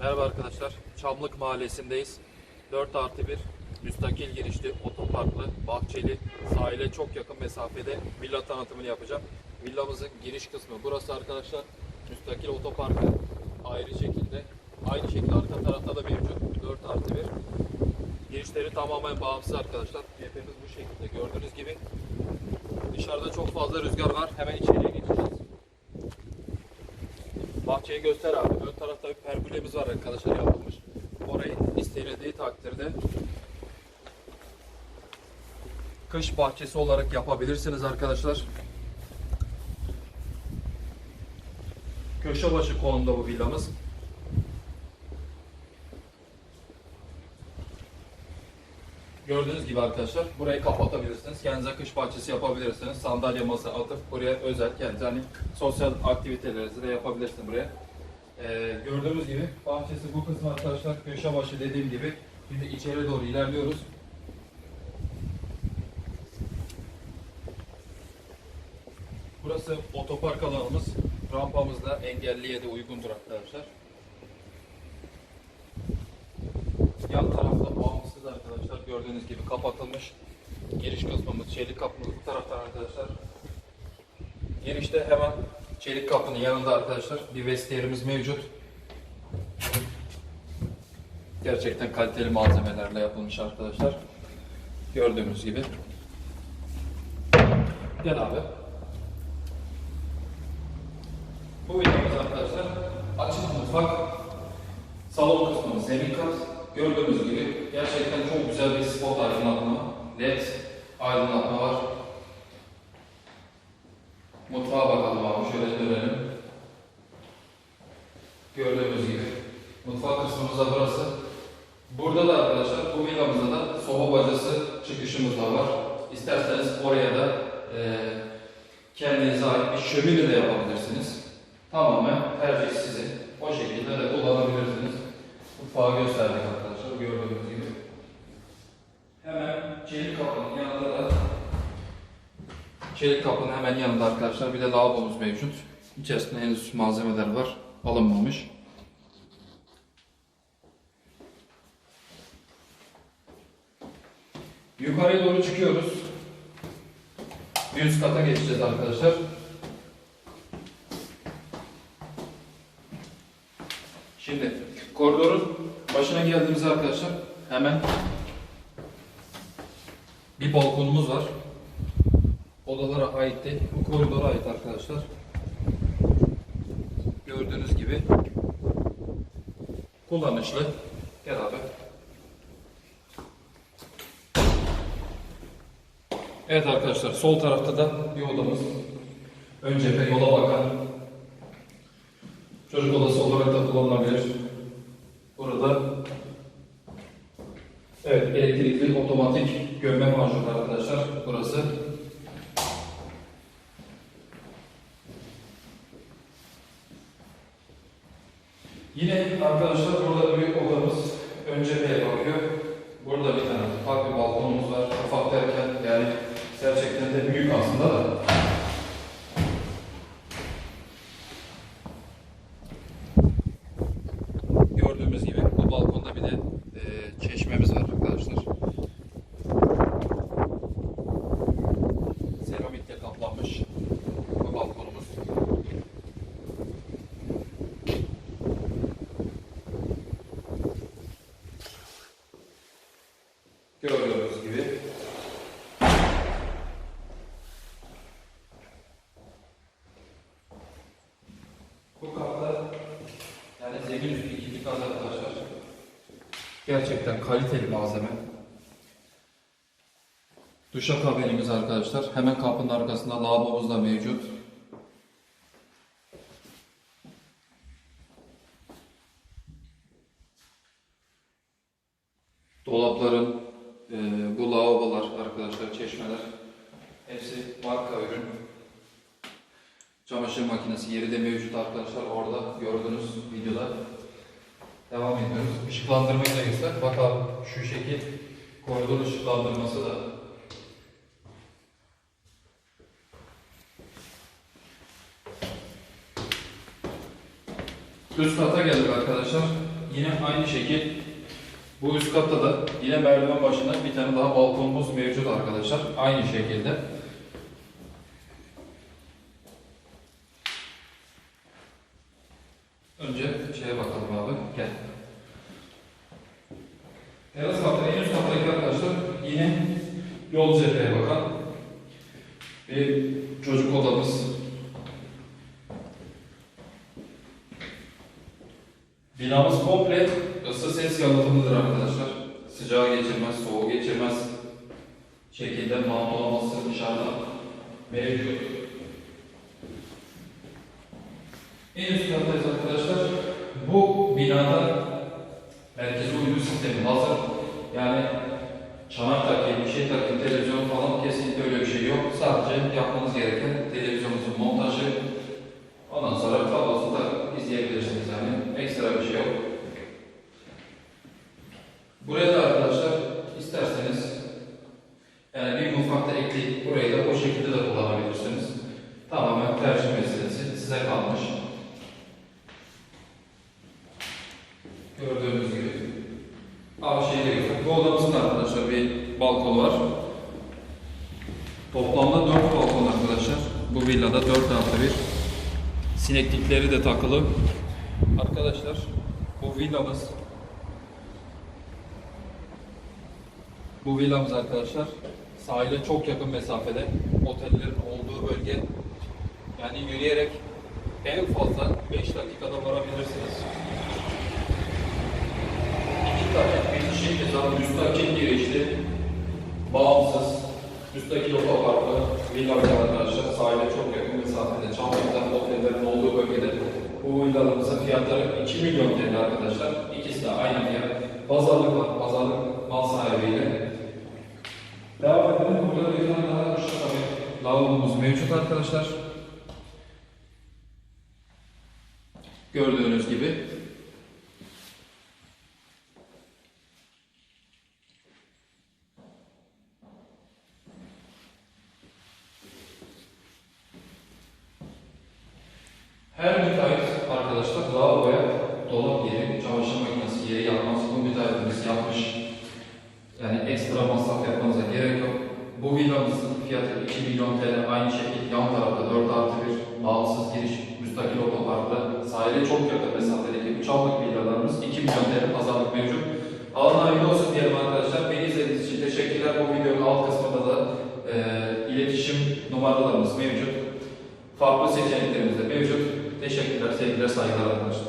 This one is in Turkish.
Merhaba arkadaşlar. Çamlık Mahallesi'ndeyiz. 4 artı 1 müstakil girişli, otoparklı, bahçeli, sahile çok yakın mesafede villa tanıtımını yapacağım. Villamızın giriş kısmı burası arkadaşlar. Müstakil otoparkı ayrı şekilde. Aynı şekilde arka tarafta da mevcut. 4 artı 1. Girişleri tamamen bağımsız arkadaşlar. Cephemiz bu şekilde. Gördüğünüz gibi dışarıda çok fazla rüzgar var. Hemen içeriye geçeceğiz. Bahçeyi göster abi. Ön tarafta bir pergülemiz var arkadaşlar yapılmış. Orayı istenildiği takdirde kış bahçesi olarak yapabilirsiniz arkadaşlar. Köşe başı konumda bu villamız. Gördüğünüz gibi arkadaşlar burayı kapatabilirsiniz. Kendinize kış bahçesi yapabilirsiniz. Sandalye masa atıp buraya özel kendinize hani sosyal aktivitelerinizi de yapabilirsiniz buraya. Ee, gördüğünüz gibi bahçesi bu kısmı arkadaşlar köşe başı dediğim gibi. Şimdi içeri doğru ilerliyoruz. Burası otopark alanımız. Rampamız da engelliye de uygundur arkadaşlar. Yan tarafta arkadaşlar gördüğünüz gibi kapatılmış. Giriş kısmımız çelik kapımız bu taraftan arkadaşlar. Girişte hemen çelik kapının yanında arkadaşlar bir vestiyerimiz mevcut. Gerçekten kaliteli malzemelerle yapılmış arkadaşlar. Gördüğünüz gibi. Gel abi. Bu videomuz arkadaşlar açık mutfak Salon kısmı zemin kat. Gördüğünüz gibi gerçekten çok güzel bir spot aydınlatma, led aydınlatma var. Mutfağa bakalım abi şöyle dönelim. Gördüğünüz gibi mutfak kısmımız da burası. Burada da arkadaşlar bu villamızda da soba bacası çıkışımız da var. İsterseniz oraya da eee kendinize ait bir şömine de yapabilirsiniz. Tamamen tercih sizin. O şekilde de. Mutfağı gösterdik arkadaşlar gördüğünüz gibi. Hemen çelik kapının yanında da çelik kapının hemen yanında arkadaşlar bir de lavabomuz mevcut. İçerisinde henüz malzemeler var. Alınmamış. Yukarıya doğru çıkıyoruz. Bir üst kata geçeceğiz arkadaşlar. Şimdi koridorun başına geldiğimizde arkadaşlar hemen bir balkonumuz var. Odalara ait değil, bu koridora ait arkadaşlar. Gördüğünüz gibi kullanışlı. Gel abi. Evet arkadaşlar sol tarafta da bir odamız. Ön cephe yola bakan Çocuk odası olarak da kullanılabilir. Burada Evet, elektrikli otomatik gömme macunu arkadaşlar. Burası. Yine arkadaşlar burada büyük odamız ön cepheye bakıyor. Burada bir tane ufak bir balkonumuz var. Ufak derken yani gerçekten de büyük aslında da. Gördüğümüz gibi bu balkonda bir de e, çeşmemiz var arkadaşlar. Seramikle kaplanmış bu balkonumuz. Gördüğünüz gibi bu katta yani zemin üstü kat arkadaşlar. Gerçekten kaliteli malzeme. Duşakabinimiz arkadaşlar. Hemen kapının arkasında lavabomuz da mevcut. Dolapların, e, bu lavabolar arkadaşlar, çeşmeler hepsi marka ürün. Çamaşır makinesi yeri de mevcut arkadaşlar. Orada gördüğünüz videoda devam ediyoruz. Işıklandırmayı da göster. Bakalım şu şekil koridor ışıklandırması da Üst kata geldik arkadaşlar. yine aynı şekil bu üst katta da yine merdiven başında bir tane daha balkonumuz mevcut arkadaşlar. Aynı şekilde. Önce şeye bakalım abi. Gel. Teras katta en üst kattaki arkadaşlar yine yol cepheye bakan bir çocuk odamız. Binamız komple ısı ses yalıtımlıdır arkadaşlar. Sıcağı geçirmez, soğuğu geçirmez. Şekilde mantolaması dışarıda mevcut. En üst kattayız arkadaşlar. Bu binada merkezi uydu sistemi hazır. Yani çanak takayım, bir şey takayım, televizyon falan kesinlikle öyle bir şey yok. Sadece yapmanız gereken televizyonunuzun montajı. Ondan sonra kablosu da izleyebilirsiniz yani. Ekstra bir şey yok. Buraya da arkadaşlar isterseniz yani bir mutfakta ekleyip burayı da o şekilde de kullanabilirsiniz. Tamamen tercih meselesi size kalmış. Gördüğünüz gibi. Abi göster. Bu odamızın da arkadaşlar bir balkonu var. Toplamda 4 balkon arkadaşlar. Bu villada 4 artı 1. Sineklikleri de takılı. Arkadaşlar bu villamız bu villamız arkadaşlar sahile çok yakın mesafede. Otellerin olduğu bölge. Yani yürüyerek en fazla 5 dakikada varabilirsiniz. Girişli, bağımsız, müstakil otoparklı villamız arkadaşlar sahile çok yakın mesafede. Çamlık'tan otellerin olduğu bölgede bu villalarımızın fiyatları 2 milyon TL arkadaşlar. İkisi de aynı fiyat. Pazarlık var, pazarlık mal sahibiyle. Devam edelim. Burada bir tane daha işte tabii lavabomuz mevcut arkadaşlar. Gördüğünüz gibi. Her müteahhit arkadaşlar lavaboya dolap yeri, çamaşır makinesi yeri yapmaz. Bu müteahhitimiz yapmış. Yani ekstra masraf yapmanıza gerek yok. Bu villamızın fiyatı 2 milyon TL aynı şekilde yan tarafta 4 artı 1 bağımsız giriş müstakil otoparkta sahile çok yakın mesafedeki 3 aldık villalarımız 2 milyon TL pazarlık mevcut. Alın hayırlı olsun diyelim arkadaşlar. Beni izlediğiniz için teşekkürler. Bu videonun alt kısmında da e, iletişim numaralarımız mevcut. Farklı seçeneklerimiz de mevcut. Teşekkürler, sevgiler, saygılar arkadaşlar.